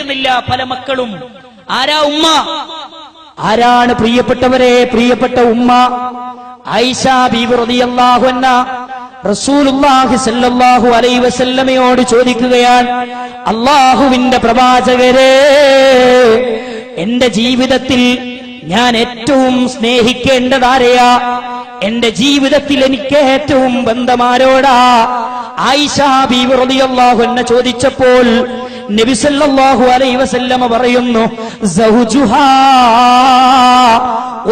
സ്നേഹിക്കുന്നില്ല പല മക്കളും. ആരാ ഉമ്മ? ആരാണ് പ്രിയപ്പെട്ടവരെ? പ്രിയപ്പെട്ട ഉമ്മ ആയിഷ ബീബി എന്ന സല്ലല്ലാഹു അലൈഹി വസല്ലമയോട് ചോദിക്കുകയാണ് അള്ളാഹുവിന്റെ പ്രവാചകരെ എന്റെ ജീവിതത്തിൽ ഞാൻ ഏറ്റവും സ്നേഹിക്കേണ്ടതാരെയാ എന്റെ ജീവിതത്തിൽ എനിക്ക് ഏറ്റവും ബന്ധമാരോടാ ആയിഷ ബീവറിയാഹു എന്നെ ചോദിച്ചപ്പോൾ നബി സല്ലല്ലാഹു അലൈഹി വസല്ലമ പറയുന്നു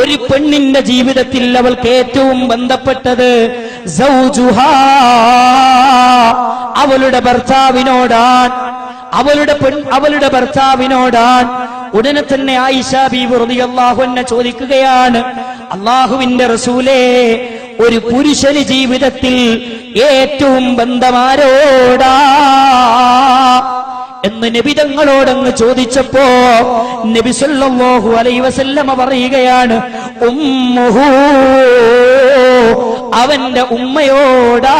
ഒരു പെണ്ണിന്റെ ജീവിതത്തിൽ അവൾക്ക് ഏറ്റവും ബന്ധപ്പെട്ടത് അവളുടെ ഭർത്താവിനോടാൻ അവളുടെ പെൺ അവളുടെ ഭർത്താവിനോടാൻ ഉടനെ തന്നെ ആയിഷ ബീബി റളിയല്ലാഹു അൻഹ ചോദിക്കുകയാണ് അള്ളാഹുവിന്റെ റസൂലേ ഒരു പുരുഷന് ജീവിതത്തിൽ ഏറ്റവും ബന്ധമാരോടാ എന്ന് നബിതങ്ങളോടങ്ങ് ചോദിച്ചപ്പോ നബി സല്ലല്ലാഹു അലൈഹി വസല്ലമ പറയുകയാണ് ഉമ്മുഹു അവന്റെ ഉമ്മയോടാ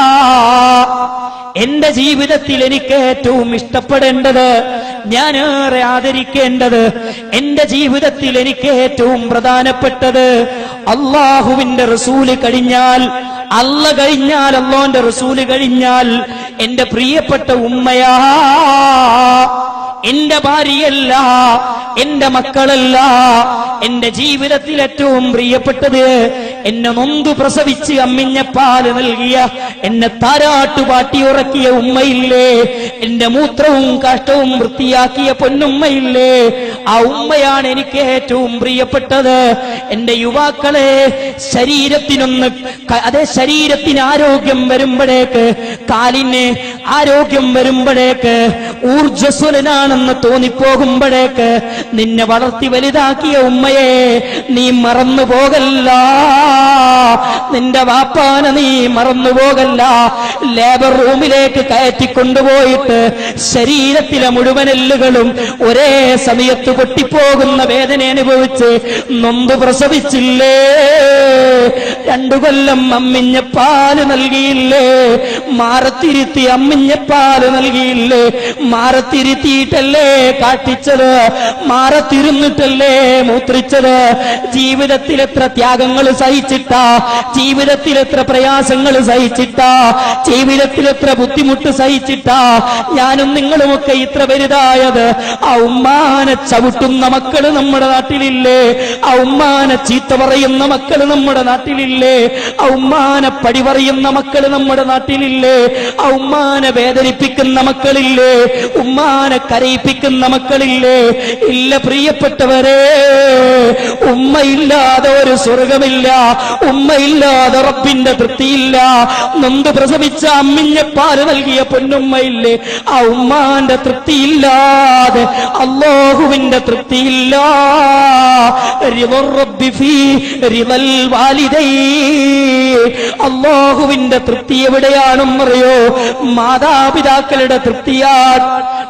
എന്റെ ജീവിതത്തിൽ എനിക്ക് ഏറ്റവും ഇഷ്ടപ്പെടേണ്ടത് ഞാൻ ഏറെ ആദരിക്കേണ്ടത് എന്റെ ജീവിതത്തിൽ എനിക്ക് ഏറ്റവും പ്രധാനപ്പെട്ടത് അള്ളാഹുവിന്റെ റസൂൽ കഴിഞ്ഞാൽ അല്ല കഴിഞ്ഞാൽ അള്ളാന്റെ റസൂൽ കഴിഞ്ഞാൽ എന്റെ പ്രിയപ്പെട്ട ഉമ്മയാ എന്റെ ഭാര്യയല്ല എന്റെ മക്കളല്ല എന്റെ ജീവിതത്തിൽ ഏറ്റവും പ്രിയപ്പെട്ടത് എന്നെ നൊന്തു പ്രസവിച്ച് അമ്മിഞ്ഞ പാൽ നൽകിയ എന്നെ താരാട്ടു പാട്ടി ഉറക്കിയ ഉമ്മയില്ലേ എന്റെ മൂത്രവും കാഷ്ടവും വൃത്തിയാക്കിയ പൊന്നുമ്മയില്ലേ ആ ഉമ്മയാണ് എനിക്ക് ഏറ്റവും പ്രിയപ്പെട്ടത്. എന്റെ യുവാക്കളെ ശരീരത്തിനൊന്ന് അതെ ശരീരത്തിന് ആരോഗ്യം വരുമ്പോഴേക്ക് കാലിന് ആരോഗ്യം വരുമ്പോഴേക്ക് ഊർജസ്വലനാണെന്ന് തോന്നിപ്പോകുമ്പോഴേക്ക് നിന്നെ വളർത്തി വലുതാക്കിയ ഉമ്മയെ നീ മറന്നു പോകല്ല. നിന്റെ വാപ്പാന നീ മറന്നു പോകല്ല. ലേബർ റൂമിലേക്ക് കയറ്റിക്കൊണ്ടുപോയിട്ട് ശരീരത്തിലെ മുഴുവൻ എല്ലുകളും ഒരേ സമയത്ത് പൊട്ടിപ്പോകുന്ന വേദന അനുഭവിച്ച് നൊന്തു പ്രസവിച്ചില്ലേ? രണ്ടു കൊല്ലം അമ്മിഞ്ഞ പാൽ നൽകിയില്ലേ? മാറത്തിരുത്തി അമ്മിഞ്ഞ പാൽ നൽകിയില്ലേ? മാറത്തിരുത്തിയിട്ടല്ലേ കാട്ടിച്ചത്? മാറത്തിരുന്നിട്ടല്ലേ മൂത്രിച്ചത്? ജീവിതത്തിൽ എത്ര ത്യാഗങ്ങൾ സഹിച്ചിട്ടാ? ജീവിതത്തിൽ എത്ര പ്രയാസങ്ങൾ സഹിച്ചിട്ടാ? ജീവിതത്തിൽ എത്ര ബുദ്ധിമുട്ട് സഹിച്ചിട്ടാ? ഞാനും നിങ്ങളുമൊക്കെ ഇത്ര വലുതായത് ആ ഉമ്മാനെ ചവിട്ടുന്ന മക്കൾ നമ്മുടെ നാട്ടിലില്ലേ? ആ ഉമ്മാനെ ചീത്ത പറയുന്ന മക്കൾ നമ്മുടെ നാട്ടിലില്ലേ? ആ ഉമ്മാനെ പടി പറയുന്ന മക്കൾ നമ്മുടെ നാട്ടിലില്ലേ? ആ ഉമ്മാനെ വേദനിപ്പിക്കുന്ന മക്കളില്ലേ? ഉമ്മാനെ കരയിപ്പിക്കുന്ന മക്കളില്ലേ? ഇല്ല പ്രിയപ്പെട്ടവരെ ഉമ്മയില്ലാതെ ഒരു സ്വർഗമില്ല. ഉമ്മയില്ലാതെ റബ്ബിന്റെ തൃപ്തിയില്ല നൊന്ത് പ്രസവിച്ച അമ്മിഞ്ഞ പാൽ നൽകിയ പൊന്നുമ്മയില്ലേ? ആ ഉമ്മാന്റെ തൃപ്തിയില്ലാതെ അള്ളാഹുവിന്റെ തൃപ്തിയില്ല. അള്ളാഹുവിന്റെ തൃപ്തി എവിടെയാണെന്നറിയോ? മാതാപിതാക്കളുടെ തൃപ്തിയാ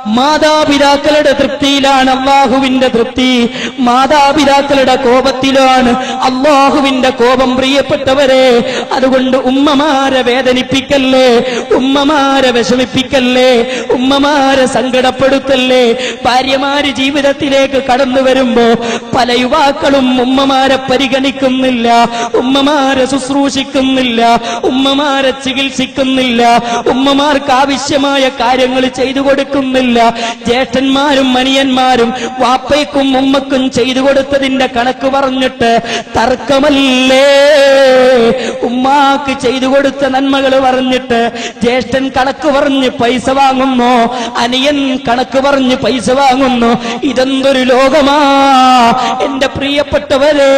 മാതാപിതാക്കളുടെ തൃപ്തിയിലാണ് അള്ളാഹുവിന്റെ തൃപ്തി. മാതാപിതാക്കളുടെ കോപത്തിലാണ് അള്ളാഹുവിന്റെ കോപം പ്രിയപ്പെട്ടവരെ. അതുകൊണ്ട് ഉമ്മമാരെ വേദനിപ്പിക്കല്ലേ? ഉമ്മമാരെ വിഷമിപ്പിക്കല്ലേ? ഉമ്മമാരെ സങ്കടപ്പെടുത്തല്ലേ? ഭാര്യമാര് ജീവിതത്തിലേക്ക് കടന്നു വരുമ്പോ പല യുവാക്കളും ഉമ്മമാരെ പരിഗണിക്കുന്നില്ല ഉമ്മമാരെ ശുശ്രൂഷിക്കുന്നില്ല ഉമ്മമാരെ ചികിത്സിക്കുന്നില്ല ഉമ്മമാർക്ക് ആവശ്യമായ കാര്യങ്ങൾ ചെയ്തു കൊടുക്കുന്നില്ല. ജ്യേഷ്ഠന്മാരും മനിയന്മാരും വാപ്പയ്ക്കും ഉമ്മക്കും ചെയ്തു കൊടുത്തതിന്റെ കണക്ക് പറഞ്ഞിട്ട് തർക്കമല്ലേ? ഉമ്മാക്ക് ചെയ്തു കൊടുത്ത നന്മകൾ പറഞ്ഞിട്ട് ജ്യേഷ്ഠൻ കണക്ക് പറഞ്ഞ് പൈസ വാങ്ങുന്നു അനിയൻ കണക്ക് പറഞ്ഞ് പൈസ വാങ്ങുന്നു. ഇതെന്തൊരു ലോകമാ? എന്റെ പ്രിയപ്പെട്ടവരെ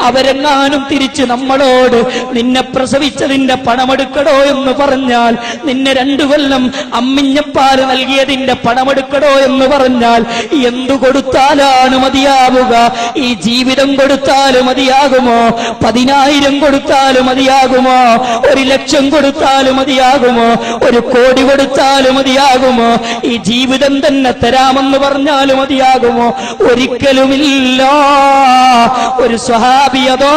അവരെങ്ങാനും തിരിച്ച് നമ്മളോട് നിന്നെ പ്രസവിച്ചതിന്റെ പണമെടുക്കടോ എന്ന് പറഞ്ഞാൽ നിന്നെ രണ്ടു കൊല്ലം അമ്മിഞ്ഞപ്പാൽ നൽകിയതിന്റെ പണമെടുക്കടോ എന്ന് പറഞ്ഞാൽ എന്തു കൊടുത്താലാണ് മതിയാവുക? ഈ ജീവിതം കൊടുത്താലും മതിയാകുമോ? പതിനായിരം കൊടുത്താലും മതിയാകുമോ? ഒരു ലക്ഷം കൊടുത്താലും മതിയാകുമോ? ഒരു കോടി കൊടുത്താലും മതിയാകുമോ? ഈ ജീവിതം തന്നെ തരാമെന്ന് പറഞ്ഞാലും മതിയാകുമോ? ശരിയാകുമോ ഒരിക്കലുമില്ല ഒരു സ്വഹാബിയതോ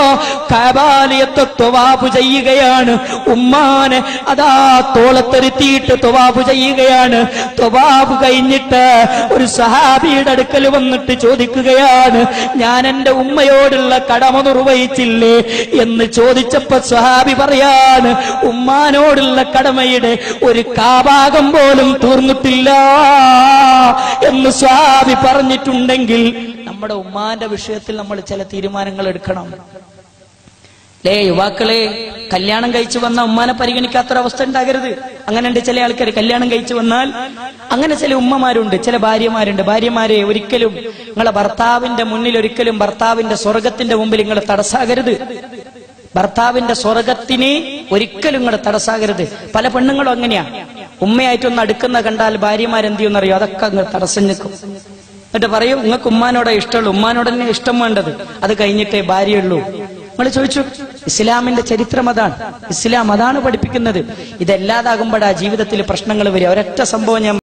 കാബാലയത്തെ തൊവാബു ചെയ്യുകയാണ്. ഉമ്മാനെ അതാ തോളത്തെരുത്തിയിട്ട് തൊവാബു ചെയ്യുകയാണ്. തൊവാബ് കഴിഞ്ഞിട്ട് ഒരു സഹാബിയുടെ അടുക്കൽ വന്നിട്ട് ചോദിക്കുകയാണ് ഞാൻ എന്റെ ഉമ്മയോടുള്ള കടമ നിർവഹിച്ചില്ലേ? എന്ന് ചോദിച്ചപ്പോ സ്വഹാബി പറയാണ് ഉമ്മാനോടുള്ള കടമയുടെ ഒരു കാഭാഗം പോലും തീർന്നിട്ടില്ല. എന്ന് സ്വഹാബി പറഞ്ഞിട്ടുണ്ടെങ്കിൽ നമ്മുടെ ഉമ്മാന്റെ വിഷയത്തിൽ നമ്മൾ ചില തീരുമാനങ്ങൾ എടുക്കണം. ലേ യുവാക്കളെ കല്യാണം കഴിച്ചു വന്ന ഉമ്മാനെ പരിഗണിക്കാത്തൊരവസ്ഥ ഉണ്ടാകരുത്. അങ്ങനെയുണ്ട് ചില ആൾക്കാർ കല്യാണം കഴിച്ചു വന്നാൽ അങ്ങനെ ചില ഉമ്മമാരുണ്ട് ചില ഭാര്യമാരുണ്ട്. ഭാര്യമാരെ ഒരിക്കലും നിങ്ങളെ ഭർത്താവിന്റെ മുന്നിൽ ഒരിക്കലും ഭർത്താവിന്റെ സ്വർഗത്തിന്റെ മുമ്പിൽ നിങ്ങൾ തടസ്സാകരുത്. ഭർത്താവിന്റെ സ്വർഗത്തിന് ഒരിക്കലും നിങ്ങൾ തടസ്സാകരുത്. പല പെണ്ണുങ്ങളും അങ്ങനെയാ. ഉമ്മയായിട്ടൊന്ന് അടുക്കുന്ന കണ്ടാൽ ഭാര്യമാരെന്ത് ചെയ്യുമെന്നറിയോ? അതൊക്കെ അങ്ങ് തടസ്സം നിൽക്കും എന്നിട്ട് പറയൂ നിങ്ങൾക്ക് ഉമ്മാനോടെ ഇഷ്ടമുള്ളൂ. ഉമ്മാനോട് തന്നെ ഇഷ്ടം വേണ്ടത്. അത് കഴിഞ്ഞിട്ടേ ഭാര്യയുള്ളൂ. നിങ്ങൾ ചോദിച്ചു ഇസ്ലാമിന്റെ ചരിത്രം അതാണ്. ഇസ്ലാം അതാണ് പഠിപ്പിക്കുന്നത്. ഇതല്ലാതാകുമ്പോഴാ ജീവിതത്തിൽ പ്രശ്നങ്ങൾ വരിക. ഒരൊറ്റ സംഭവം ഞാൻ